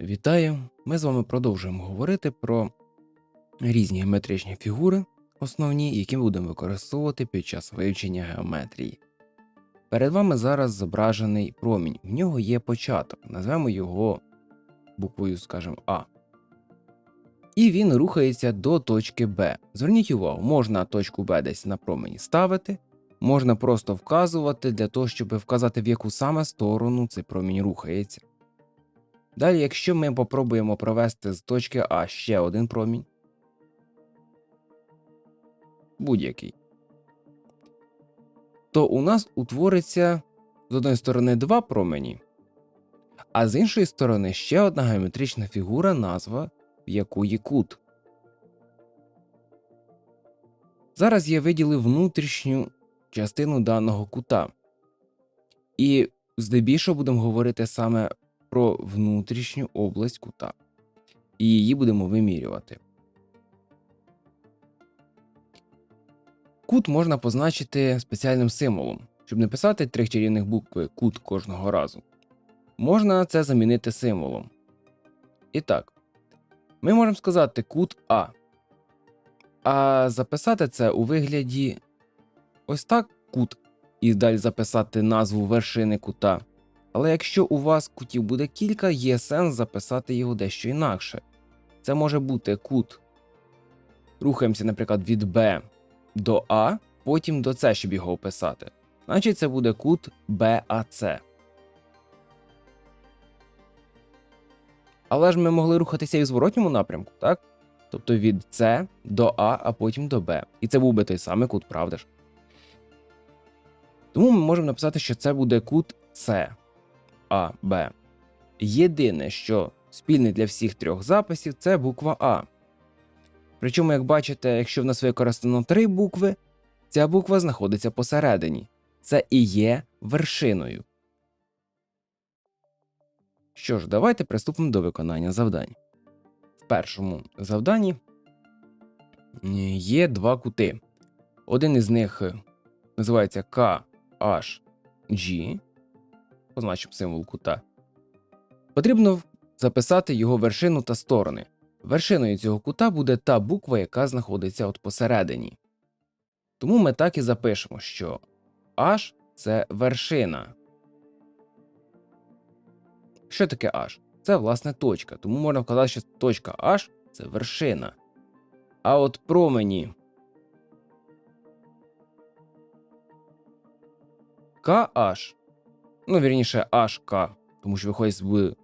Вітаю! Ми з вами продовжуємо говорити про різні геометричні фігури, основні, які будемо використовувати під час вивчення геометрії. Перед вами зараз зображений промінь. В нього є початок, назвемо його буквою, скажімо, А. І він рухається до точки Б. Зверніть увагу, можна точку Б десь на промені ставити, можна просто вказувати для того, щоб вказати, в яку саме сторону цей промінь рухається. Далі, якщо ми попробуємо провести з точки А ще один промінь, будь-який, то у нас утвориться з одної сторони два промені, а з іншої сторони ще одна геометрична фігура, назва якої кут. Зараз я виділив внутрішню частину даного кута. І здебільшого будемо говорити саме про внутрішню область кута. І її будемо вимірювати. Кут можна позначити спеціальним символом, щоб не писати трьох чарівних букви кут кожного разу. Можна це замінити символом. І так, ми можемо сказати кут А. А записати це у вигляді ось так кут, і далі записати назву вершини кута. Але якщо у вас кутів буде кілька, є сенс записати його дещо інакше. Це може бути кут. Рухаємося, наприклад, від Б до А, потім до С, щоб його описати. Значить, це буде кут BAC. Але ж ми могли рухатися і в зворотньому напрямку, так? Тобто від С до А, а потім до Б. І це був би той самий кут, правда ж? Тому ми можемо написати, що це буде кут С. А, Б. Єдине, що спільне для всіх трьох записів, це буква А. Причому, як бачите, якщо в нас використано три букви, ця буква знаходиться посередині. Це і є вершиною. Що ж, давайте приступимо до виконання завдань. В першому завданні є два кути. Один із них називається KHG, позначимо символ кута. Потрібно записати його вершину та сторони. Вершиною цього кута буде та буква, яка знаходиться от посередині. Тому ми так і запишемо, що H це вершина. Що таке H? Це власне точка, тому можна вказати, що точка H це вершина. А от промені KH, ну вірніше HK, тому що виходить з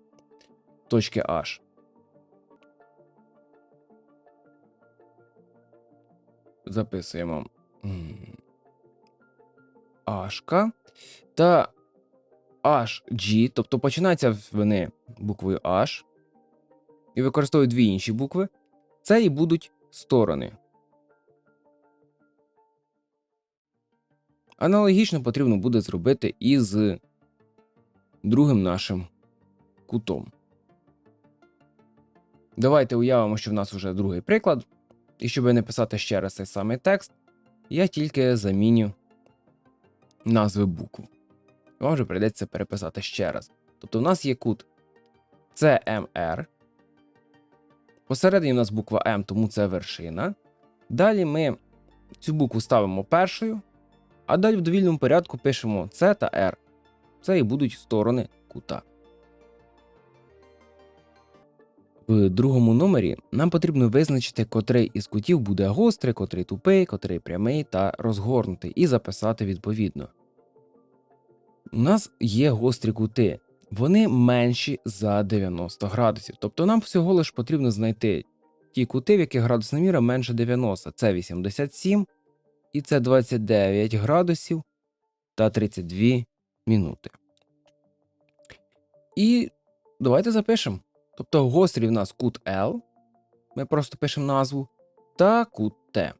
точки H. Записуємо HK та HG, тобто починаються вони буквою H і використовують дві інші букви. Це і будуть сторони. Аналогічно потрібно буде зробити і з другим нашим кутом. Давайте уявимо, що в нас вже другий приклад. І щоб не писати ще раз цей самий текст, я тільки заміню назви букв. Вам вже прийдеться переписати ще раз. Тобто в нас є кут CMR. Посередині у нас буква М, тому це вершина. Далі ми цю букву ставимо першою, а далі в довільному порядку пишемо С та R. Це і будуть сторони кута. В другому номері нам потрібно визначити, котрий із кутів буде гострий, котрий тупий, котрий прямий та розгорнутий, і записати відповідно. У нас є гострі кути, вони менші за 90 градусів. Тобто нам всього лиш потрібно знайти ті кути, в яких градусна міра менше 90. Це 87 і це 29 градусів та 32 минути. І давайте запишемо. Тобто гострий в нас кут L, ми просто пишемо назву, та кут Т.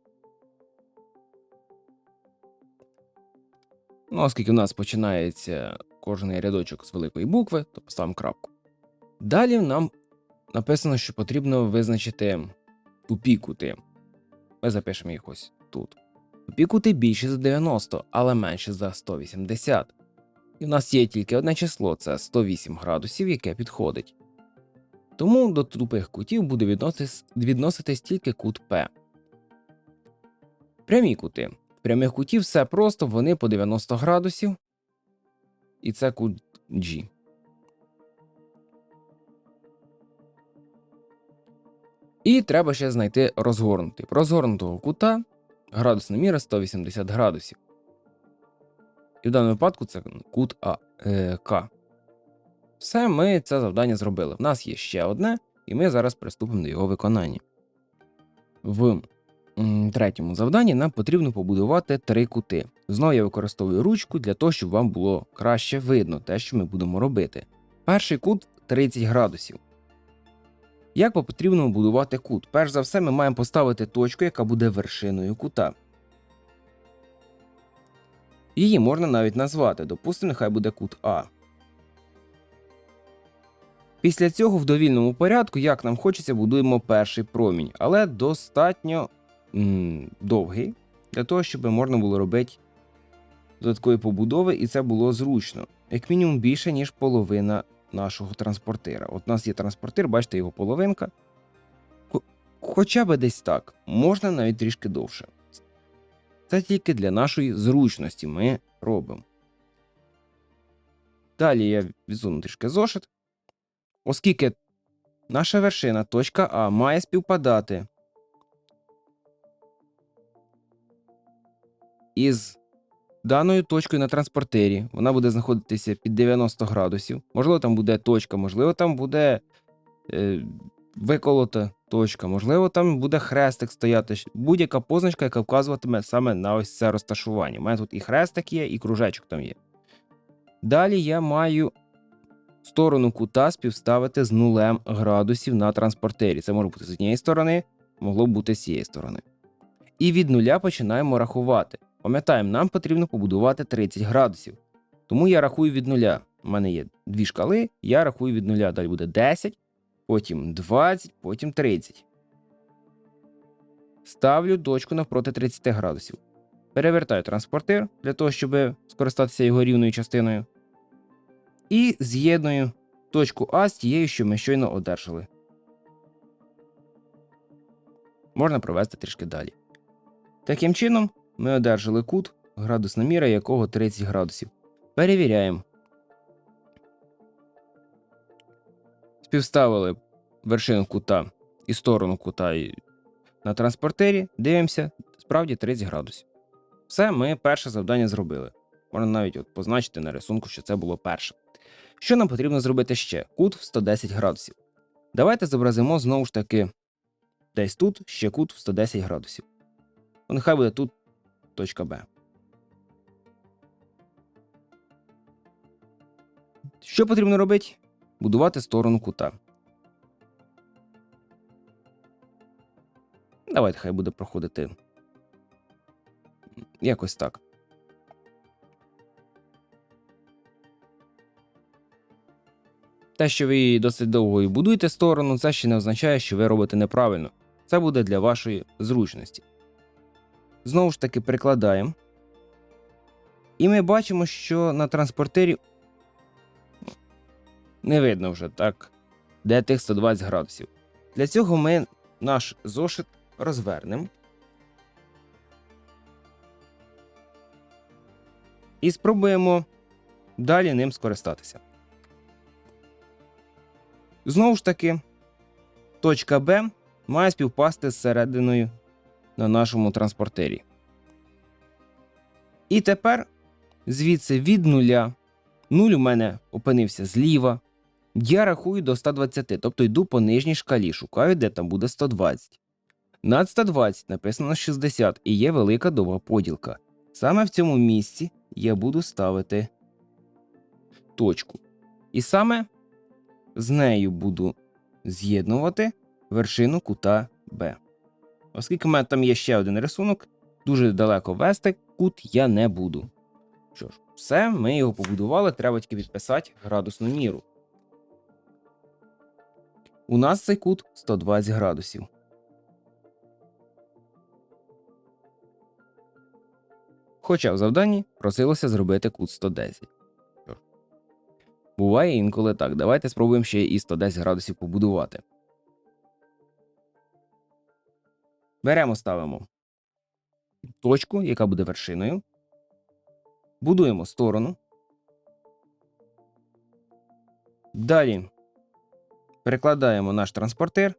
Ну, оскільки у нас починається кожен рядочок з великої букви, то поставимо крапку. Далі нам написано, що потрібно визначити тупі кути. Ми запишемо їх ось тут. Тупі кути більші за 90, але менші за 180. І в нас є тільки одне число це 108 градусів, яке підходить. Тому до тупих кутів буде відноситись, відноситись тільки кут П. Прямі кути. В прямих кутів все просто, вони по 90 градусів. І це кут G. І треба ще знайти розгорнутий. Розгорнутого кута градусна міра 180 градусів. І в даному випадку це кут А, е. Все, ми це завдання зробили. В нас є ще одне, і ми зараз приступимо до його виконання. В третьому завданні нам потрібно побудувати три кути. Знову я використовую ручку для того, щоб вам було краще видно те, що ми будемо робити. Перший кут 30 градусів. Як потрібно будувати кут? Перш за все, ми маємо поставити точку, яка буде вершиною кута. Її можна навіть назвати, допустимо, нехай буде кут А. Після цього в довільному порядку, як нам хочеться, будуємо перший промінь, але достатньо м, довгий для того, щоб можна було робити додаткові побудови, і це було зручно. Як мінімум більше, ніж половина нашого транспортира. От у нас є транспортир, бачите, його половинка. Хоча б десь так, можна навіть трішки довше. Це тільки для нашої зручності ми робимо. Далі я відсуну трішки зошит. Оскільки наша вершина, точка А, має співпадати із даною точкою на транспортирі, вона буде знаходитися під 90 градусів. Можливо, там буде точка, можливо, там буде е, виколота точка, можливо, там буде хрестик стояти. Будь-яка позначка, яка вказуватиме саме на ось це розташування. У мене тут і хрестик є, і кружечок там є. Далі я маю сторону кута співставити з нулем градусів на транспортері. Це може бути з однієї сторони, могло бути з цієї сторони. І від нуля починаємо рахувати. Пам'ятаємо, нам потрібно побудувати 30 градусів. Тому я рахую від нуля. У мене є дві шкали, я рахую від нуля. Далі буде 10, потім 20, потім 30. Ставлю точку навпроти 30 градусів. Перевертаю транспортир для того, щоб скористатися його рівною частиною. І з'єдную точку А з тією, що ми щойно одержали. Можна провести трішки далі. Таким чином, ми одержали кут, градусна міра якого 30 градусів. Перевіряємо. Співставили вершину кута і сторону кута і- на транспортері. Дивимося, справді 30 градусів. Все, ми перше завдання зробили. Можна навіть от позначити на рисунку, що це було перше. Що нам потрібно зробити ще? Кут в 110 градусів. Давайте зобразимо знову ж таки десь тут ще кут в 110 градусів. Ну, нехай буде тут точка Б. Що потрібно робити? Будувати сторону кута. Давайте хай буде проходити. Якось так. Те, що ви досить довго і будуєте сторону, це ще не означає, що ви робите неправильно. Це буде для вашої зручності. Знову ж таки прикладаємо. І ми бачимо, що на транспортері не видно вже так, де тих 120 градусів. Для цього ми наш зошит розвернемо. І спробуємо далі ним скористатися. Знову ж таки, точка Б має співпасти з серединою на нашому транспортері. І тепер звідси від нуля. Нуль у мене опинився зліва. Я рахую до 120, тобто йду по нижній шкалі, шукаю, де там буде 120. Над 120 написано 60 і є велика довга поділка. Саме в цьому місці я буду ставити точку. І саме з нею буду з'єднувати вершину кута Б. Оскільки в мене там є ще один рисунок, дуже далеко вести кут я не буду. Що ж, все, ми його побудували, треба тільки відписати градусну міру. У нас цей кут 120 градусів. Хоча в завданні просилося зробити кут 110. Буває інколи так. Давайте спробуємо ще і 110 градусів побудувати. Беремо, ставимо точку, яка буде вершиною. Будуємо сторону. Далі перекладаємо наш транспортир.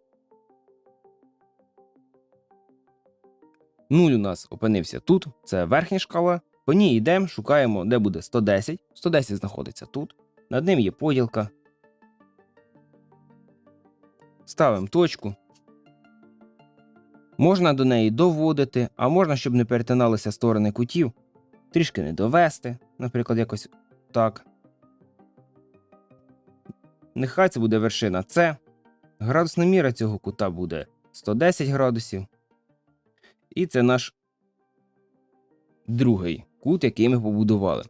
Нуль у нас опинився тут, це верхня шкала. По ній йдемо, шукаємо, де буде 110. 110 знаходиться тут. Над ним є поділка. Ставимо точку. Можна до неї доводити, а можна, щоб не перетиналися сторони кутів, трішки не довести, наприклад, якось так. Нехай це буде вершина С. Градусна міра цього кута буде 110 градусів. І це наш другий кут, який ми побудували.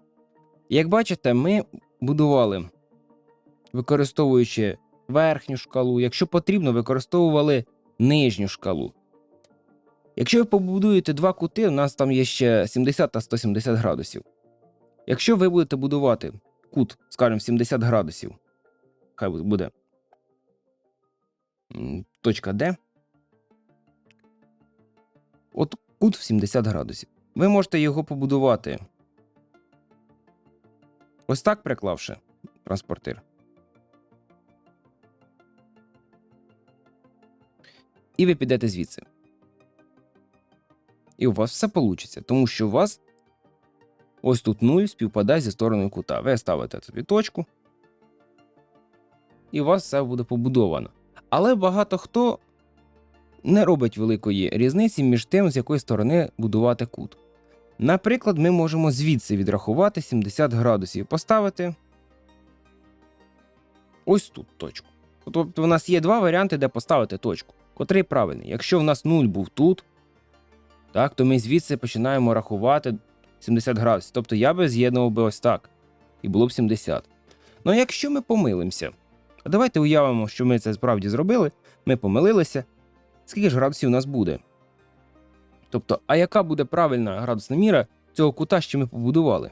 Як бачите, ми будували, використовуючи верхню шкалу, якщо потрібно, використовували нижню шкалу. Якщо ви побудуєте два кути, у нас там є ще 70 та 170 градусів. Якщо ви будете будувати кут, скажімо, 70 градусів, хай буде точка D, от кут в 70 градусів. Ви можете його побудувати ось так приклавши транспортир. І ви підете звідси. І у вас все вийде, тому що у вас ось тут 0 співпадає зі стороною кута. Ви ставите собі точку, і у вас все буде побудовано. Але багато хто не робить великої різниці між тим, з якої сторони будувати кут. Наприклад, ми можемо звідси відрахувати 70 градусів і поставити ось тут точку. Тобто, у нас є два варіанти, де поставити точку, котрий правильний. Якщо в нас 0 був тут, так, то ми звідси починаємо рахувати 70 градусів. Тобто я би з'єднував би ось так, і було б 70. Ну якщо ми помилимося, а давайте уявимо, що ми це справді зробили, ми помилилися. Скільки ж градусів у нас буде? Тобто, а яка буде правильна градусна міра цього кута, що ми побудували?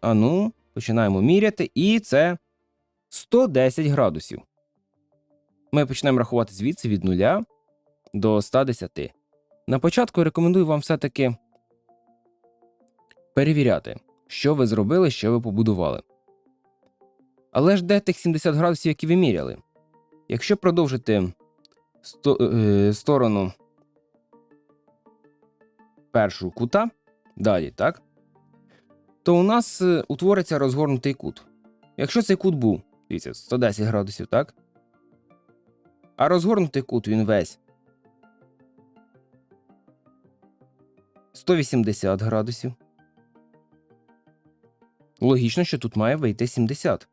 А ну, починаємо міряти, і це 110 градусів. Ми почнемо рахувати звідси від 0 до 110. На початку рекомендую вам все-таки перевіряти, що ви зробили, що ви побудували. Але ж де тих 70 градусів, які ви міряли? Якщо продовжити сто, е, сторону першого кута, далі, так? То у нас е, утвориться розгорнутий кут. Якщо цей кут був, дивіться, 110 градусів, так? А розгорнутий кут він весь 180 градусів. Логічно, що тут має вийти 70.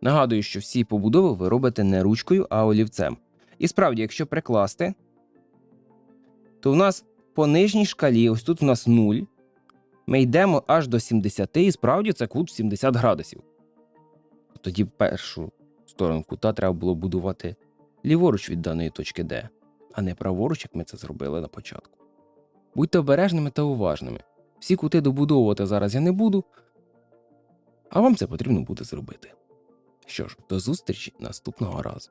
Нагадую, що всі побудови ви робите не ручкою, а олівцем. І справді, якщо прикласти, то у нас по нижній шкалі, ось тут у нас 0. Ми йдемо аж до 70, і справді це кут в 70 градусів. Тоді першу сторону кута треба було будувати ліворуч від даної точки D, а не праворуч, як ми це зробили на початку. Будьте обережними та уважними. Всі кути добудовувати зараз я не буду, а вам це потрібно буде зробити. Що ж, до зустрічі наступного разу.